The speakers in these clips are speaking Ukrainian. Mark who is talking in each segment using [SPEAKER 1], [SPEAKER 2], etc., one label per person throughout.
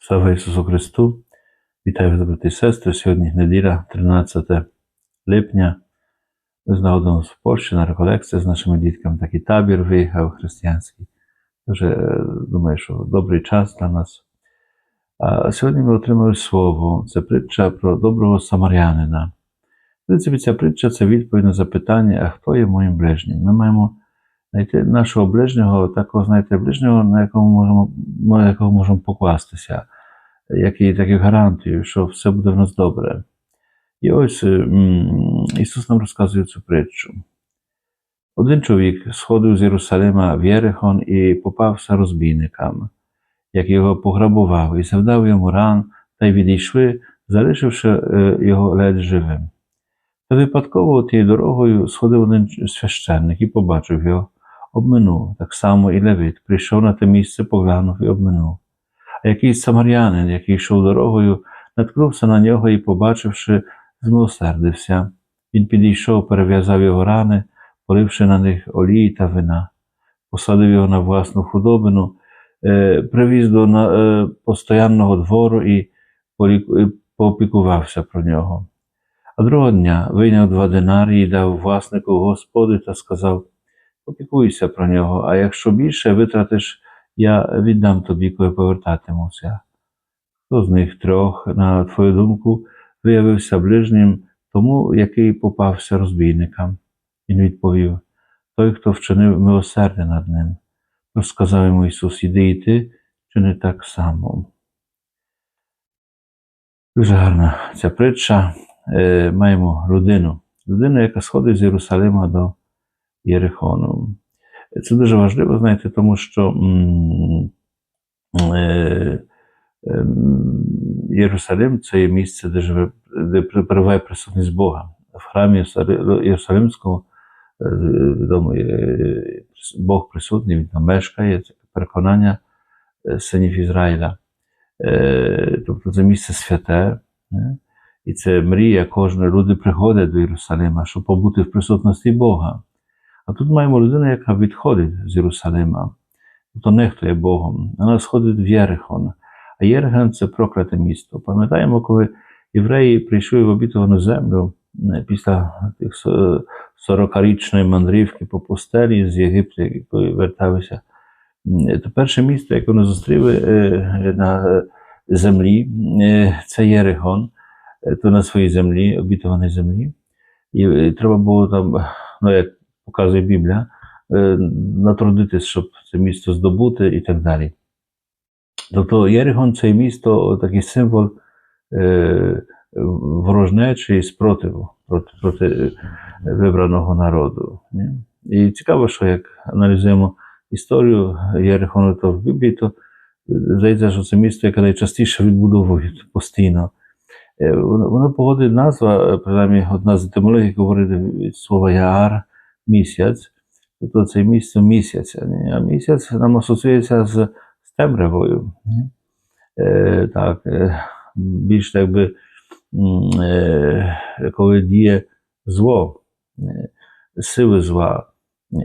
[SPEAKER 1] Слава Ісусу Христу! Вітаю вас, брати і сестри. Сьогодні неділя, 13 липня. Ми знаходимося в Польщі на реколекції з нашими дітками. Такий табір виїхав християнський. Дуже е, думаю, що добрий час для нас. А сьогодні ми отримали слово. Це притча про доброго самарянина. В принципі, ця притча це відповідь на запитання, а хто є моїм ближнім. Ми маємо знайти нашого ближнього, такого, знаєте, ближнього, на якому можемо, на якого можемо покластися, який так як гарантію, що все буде в нас добре. І ось м, Ісус нам розказує цю притчу. Один чоловік сходив з Єрусалима в Єрихон і попався розбійникам, як його пограбував, і завдав йому ран, та й відійшли, залишивши е, його ледь живим. Та випадково тією дорогою сходив один священник і побачив його, обминув. Так само і Левит прийшов на те місце, поглянув і обминув. А якийсь самарянин, який йшов дорогою, наткнувся на нього і, побачивши, змилосердився. Він підійшов, перев'язав його рани, поливши на них олії та вина, посадив його на власну худобину, е, привіз до е, постоянного двору і поопікувався про нього. А другого дня вийняв два динарії, дав власнику господи та сказав: Опікуйся про нього, а якщо більше витратиш, я віддам тобі, коли повертатимуся. Хто з них трьох, на твою думку, виявився ближнім тому, який попався розбійникам? Він відповів: Той, хто вчинив милосердя над ним. Тож сказав йому Ісус, іди і ти, чи не так само. Дуже гарна ця притча. Е, маємо людину, людину, яка сходить з Єрусалима до Єрихону. Це дуже важливо, знаєте, тому що е, ем, Єрусалим це є місце, де живе, де перебуває присутність Бога. В храмі Єрусали- Єрусалимському е, відомо, е, Бог присутній, він там мешкає, це переконання е, синів Ізраїля. Е, Тобто це місце святе. І це мрія кожної люди приходить до Єрусалима, щоб побути в присутності Бога. А тут маємо людину, яка відходить з Єрусалима, тобто нехтує Богом. Вона сходить в Єрихон. А Єрихон це прокляте місто. Пам'ятаємо, коли євреї прийшли в обітовану землю е, після тих 40-річної мандрівки по пустелі з Єгипту, коли верталися. То перше місто, яке вони зустріли е, на землі, е, це Єрихон то на своїй землі, обітованій землі. І, треба було там, ну як показує Біблія, е, натрудитись, щоб це місто здобути і так далі. Тобто Єрихон це місто такий символ е, ворожнечі і спротиву проти, проти е, вибраного народу. І цікаво, що як аналізуємо історію Єрихону, то в Біблії, то здається, що це місто, яке найчастіше відбудовують постійно. Воно походить назва, принаймні одна з етимологій говорить від слова Яар місяць, тобто це місце місяця. А місяць нам асоціюється з, з темрявою. Е, так, е, більш так би, е, коли діє зло, е, сили зла.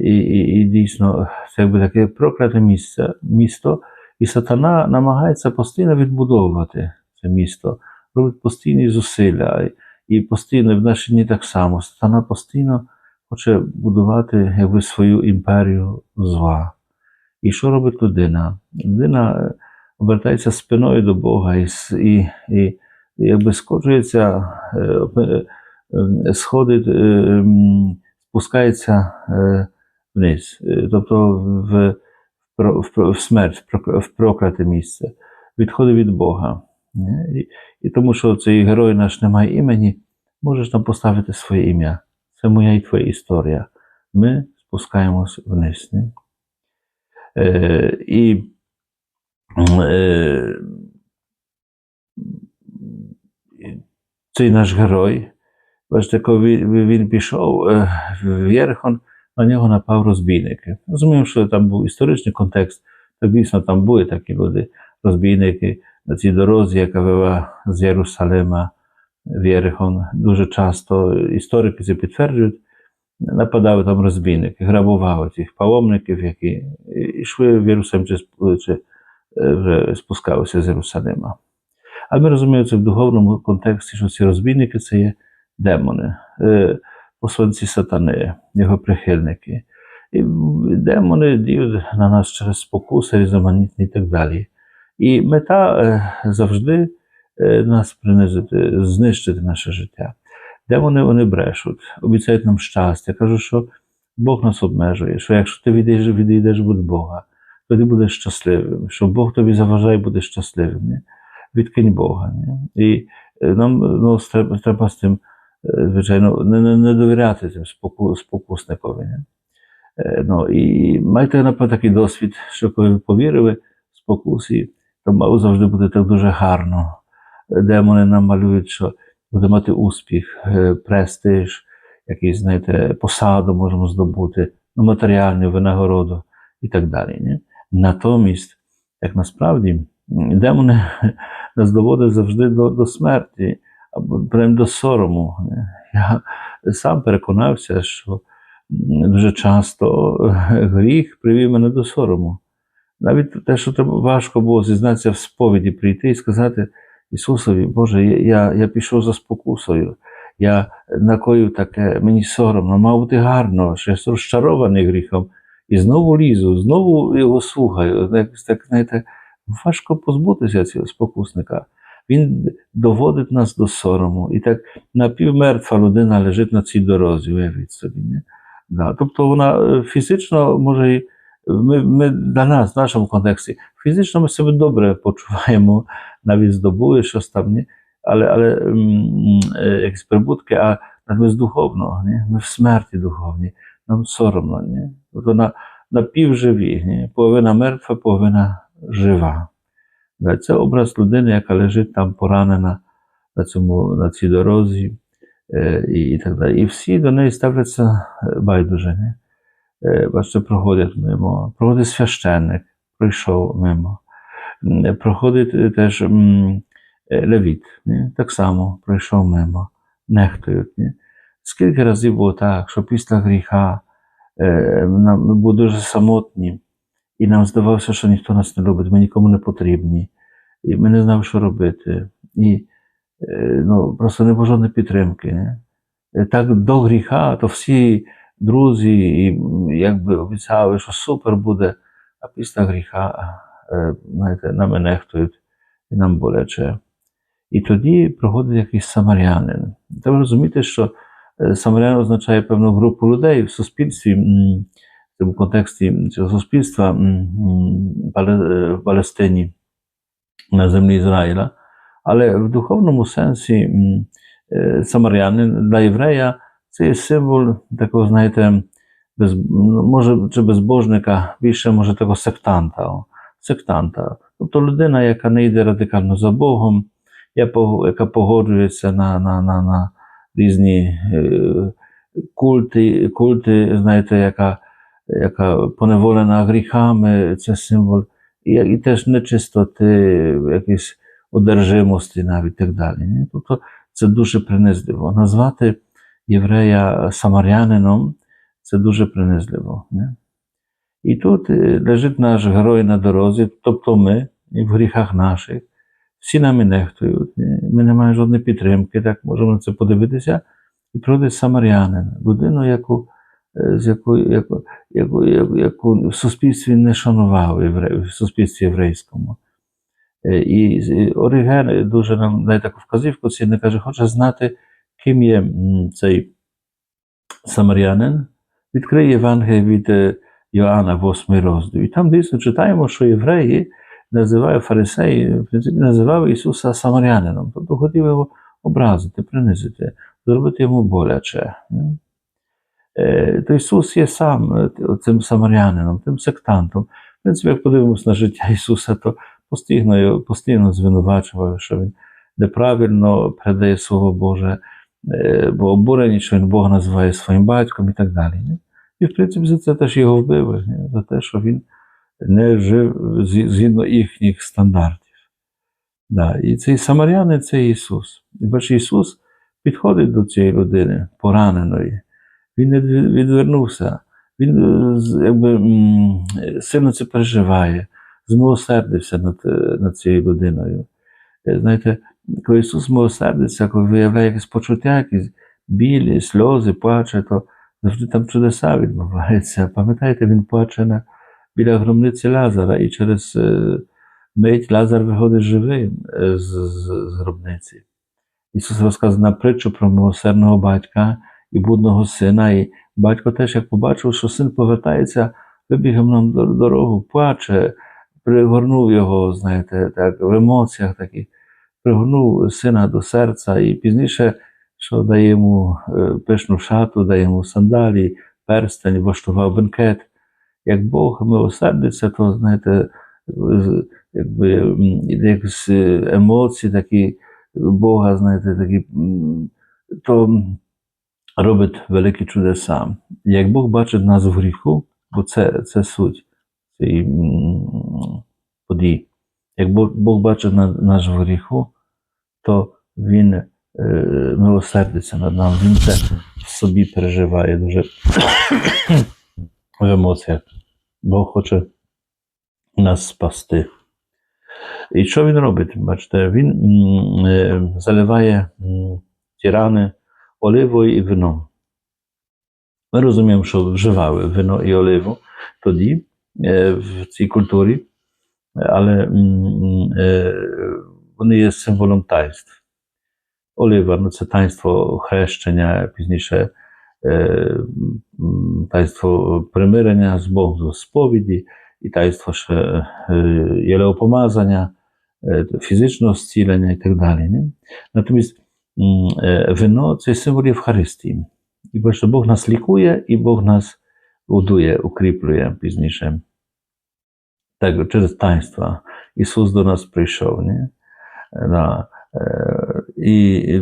[SPEAKER 1] І, і, і дійсно, це якби таке прокляте місце, місто, і сатана намагається постійно відбудовувати це місто робить постійні зусилля, і постійно в наші дні так само. Сатана постійно хоче будувати якби, свою імперію зла. І що робить людина? Людина е, обертається спиною до Бога і, і, і, якби скоджується, е, е, сходить, спускається вниз, тобто в, в, в, смерть, в прокля- прокляте місце, відходить від Бога. І, і тому, що цей герой наш не має імені, можеш там поставити своє ім'я. Це моя і твоя історія. Ми спускаємось вниз. Ні? Е, і е, цей наш герой, бачите, коли він, пішов е, в Єрихон, на нього напав розбійники. Розуміємо, що там був історичний контекст, то дійсно там були такі люди, розбійники на цій дорозі, яка вела з Єрусалима в Єрихон. Дуже часто історики це підтверджують, нападали там розбійники, грабували цих паломників, які йшли в Єрусалим чи, е, вже спускалися з Єрусалима. Але ми розуміємо це в духовному контексті, що ці розбійники це є демони, е, посланці сатани, його прихильники. І демони діють на нас через спокуси різноманітні і так далі. І мета е, завжди нас принизити, знищити наше життя. Демони вони брешуть, обіцяють нам щастя, кажуть, що Бог нас обмежує, що якщо ти відійдеш, відійдеш від Бога, то ти будеш щасливим, що Бог тобі заважає, будеш щасливим. Ні? Відкинь Бога. Ні? І е, нам ну, треба, треба з тим, е, звичайно, не, не, не довіряти цим споку, спокусникові. Ні? Е, Ну, і майте, напевно, такий досвід, що коли ви повірили в спокусі, то мало завжди буде так дуже гарно. Демони нам малюють, що буде мати успіх, е, престиж, якийсь, знаєте, посаду можемо здобути, ну, матеріальну винагороду і так далі. Ні? Натомість, як насправді, демони нас доводять завжди до, до смерті або прям до сорому. Я сам переконався, що дуже часто гріх привів мене до сорому. Навіть те, що важко було зізнатися в сповіді, прийти і сказати Ісусові, Боже, я, я, пішов за спокусою, я накоїв таке, мені соромно, мав бути гарно, що я розчарований гріхом, і знову лізу, знову його слухаю. Якось так, знаєте, важко позбутися цього спокусника. Він доводить нас до сорому. І так напівмертва людина лежить на цій дорозі, уявіть собі. Не? Да. Тобто вона е, фізично може ми, ми для нас, в нашому контексті, фізично ми себе добре почуваємо, навіть здобули щось там, ні? але, але м, е, якісь прибутки, а натомість духовно, ні? ми в смерті духовній, нам соромно. Ні? Тобто на, напівживі, ні? половина мертва, половина жива. Да, Це образ людини, яка лежить там поранена на, цьому, на цій дорозі і, і так далі. І всі до неї ставляться байдуже. Ні? Е, Бачите, проходять мимо. Проходить священник, прийшов мимо. Проходить е, теж е, левіт, ні? так само прийшов мимо, нехтують. Ні? Скільки разів було так, що після гріха е, ми були дуже самотні, і нам здавалося, що ніхто нас не любить, ми нікому не потрібні, і ми не знали, що робити. І ну, просто не було жодної підтримки. Е, Так до гріха, то всі друзі і якби обіцяли, що супер буде, а після гріха, знаєте, нами нехтують і нам боляче. І тоді приходить якийсь самарянин. Треба розуміти, що е, самарянин означає певну групу людей в суспільстві, в цьому контексті цього суспільства е, в Палестині на землі Ізраїля. Але в духовному сенсі е, самарянин для єврея це є символ такого, знаєте, без, ну, може, чи безбожника, більше може такого сектанта. Сектанта. Тобто людина, яка не йде радикально за Богом, яка погоджується на, на, на, на різні е, культи, культи, знаєте, яка, яка поневолена гріхами, це символ, і, і теж нечистоти, якісь одержимості навіть так далі. Ні? Тобто це дуже принизливо. Назвати єврея самарянином це дуже принизливо. Не? І тут е, лежить наш герой на дорозі, тобто ми, в гріхах наших. Всі нами нехтують, ми не маємо жодної підтримки, так можемо на це подивитися. І приходить самарянин, людину, яку, е, з яку, яку, яку, яку в суспільстві не шанував в суспільстві єврейському. Е, І Оріген дуже нам дає таку вказівку, це каже, хоче знати, ким є цей самарянин. Відкриє Євангеліє від е, Йоанна, 8 розділ. І там дійсно читаємо, що євреї називають фарисеї, в принципі, називали Ісуса самарянином. Тобто хотіли його образити, принизити, зробити йому боляче. Е, То Ісус є сам е, цим самарянином, тим сектантом. В принципі, як подивимося на життя Ісуса, то постійно, постійно звинувачував, що Він неправильно передає Слово Боже, е, бо обурені, що він Бога називає своїм батьком і так далі. І, в принципі, за це теж його вбили, за те, що він не жив згідно їхніх стандартів. Да. І цей самарянин це Ісус. І бачиш, Ісус підходить до цієї людини, пораненої. Він не відвернувся. Він е, якби, сильно це переживає, змилосердився над, е, над цією людиною. Е, Знаєте, коли Ісус милосердиться, коли виявляє якесь почуття, якісь білі, сльози, плаче, то завжди там чудеса відбуваються. Пам'ятаєте, він плаче на, біля гробниці Лазара, і через е, мить Лазар виходить живим е, з, з, з гробниці. Ісус розказує на притчу про милосердного батька і блудного сина. І батько теж, як побачив, що син повертається, вибігав нам дорогу, плаче, пригорнув його, знаєте, так, в емоціях таких, пригорнув сина до серця, і пізніше, що дає йому е, пишну шату, дає йому сандалі, перстень, влаштував бенкет. Як Бог милосердиться, то, знаєте, якби якісь е, емоції такі Бога, знаєте, такі, то робить великі чудеса. Як Бог бачить нас в гріху, бо це, це суть цієї події. Як Бог, бачить наш в гріху, то Він милосердиться над нами. Він це в собі переживає дуже в емоціях. Бог хоче нас спасти. І що він робить? Бачите, він е, заливає ті рани оливою і вином. Ми розуміємо, що вживали вино і оливу тоді е, в цій культурі, але е, вони є символом таїнств. Олива ну це таїнство хрещення, пізніше е, м, таїнство примирення з Богом, з сповіді, і таїнство ще е, єлеопомазання, е, фізичного зцілення і так далі. Не? Натомість м, е, вино це символ Євхаристії. І бачите, Бог нас лікує, і Бог нас будує, укріплює пізніше. Так, через таїнства. І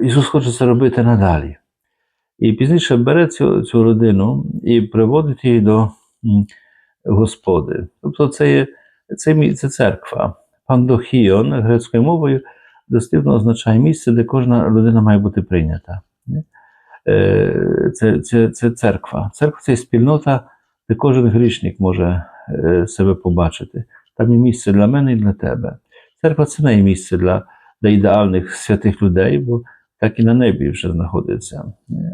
[SPEAKER 1] Ісус хоче це робити надалі. І пізніше бере цю, цю родину і приводить її до Господи. Тобто це є це, це церква. Пандохіон грецькою мовою дослівно означає місце, де кожна людина має бути прийнята. Е, Це, це, це церква. Церква це спільнота, де кожен грішник може е, себе побачити. Там є місце для мене і для тебе. Церква це місце для, для ідеальних святих людей, бо так і на небі вже знаходиться.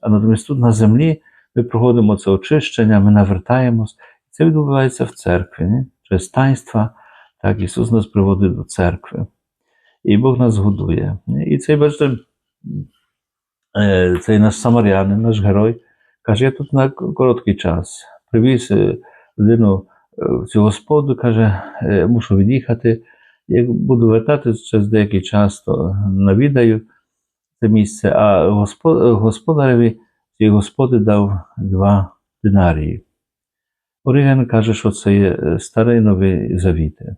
[SPEAKER 1] А натомість тут на землі ми проходимо це очищення, ми навертаємось. Це відбувається в церкві, не? через таїнства. Так, Ісус нас приводить до церкви. І Бог нас годує. І цей, бачите, е, цей наш самарянин, наш герой, каже: я тут на короткий час. Привіз е, людину е, в цю господу, каже, «Е, мушу від'їхати. Як буду вертатися через деякий час, то навідаю це місце. А господареві цій господи дав два динарії. Оріген каже, що це є е, старий новий завіти.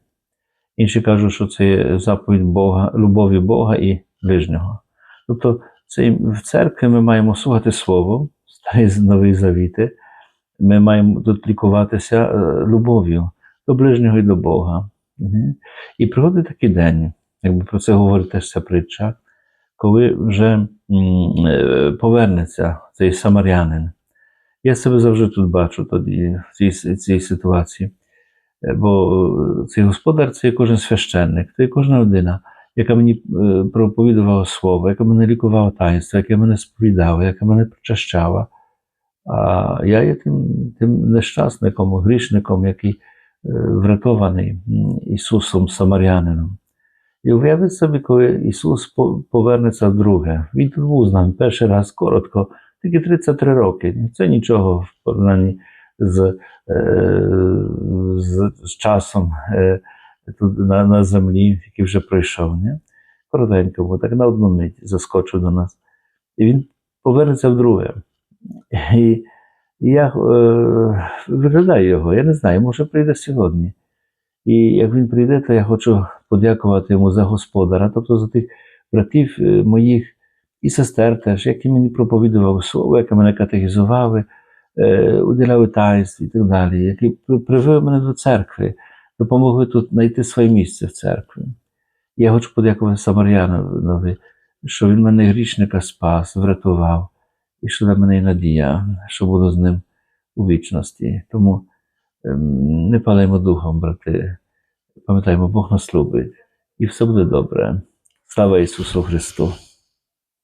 [SPEAKER 1] Інші кажуть, що це є заповідь Бога, любові Бога і ближнього. Тобто це в церкві ми маємо слухати Слово, старий новий завіти. Ми маємо тут лікуватися е, любов'ю до ближнього і до Бога. Мгм. І приходить такий день, якби про це говорить теж ця притча, коли вже е, повернеться цей самарянин. Я себе завжди тут бачу тоді, в цій, цій ситуації. Е, Бо е, цей господар це є кожен священник, це є кожна людина, яка мені проповідувала слово, яка мене лікувала таїнство, яка мене сповідала, яка мене причащала. А я є тим, тим нещасником, грішником, який врятований Ісусом Самарянином. І уявіть собі, коли Ісус по- повернеться вдруге. Він тут був з нами перший раз коротко, тільки 33 роки. Це нічого в порівнянні з, е, з, з часом е, тут на, на землі, який вже пройшов. Не? Коротенько, бо так на одну мить заскочив до нас. І він повернеться вдруге. І, і я е, виглядаю його, я не знаю, може прийде сьогодні. І як він прийде, то я хочу подякувати йому за господара, тобто за тих братів е, моїх і сестер теж, які мені проповідували слово, які мене катехізували, е, уділяли таїнств і так далі, які привели мене до церкви, допомогли тут знайти своє місце в церкві. Я хочу подякувати Самарянові, що він мене грішника спас, врятував, і що для мене є надія, що буду з ним у вічності. Тому ем, не палимо духом, брати. Пам'ятаємо, Бог нас любить, і все буде добре. Слава Ісусу Христу!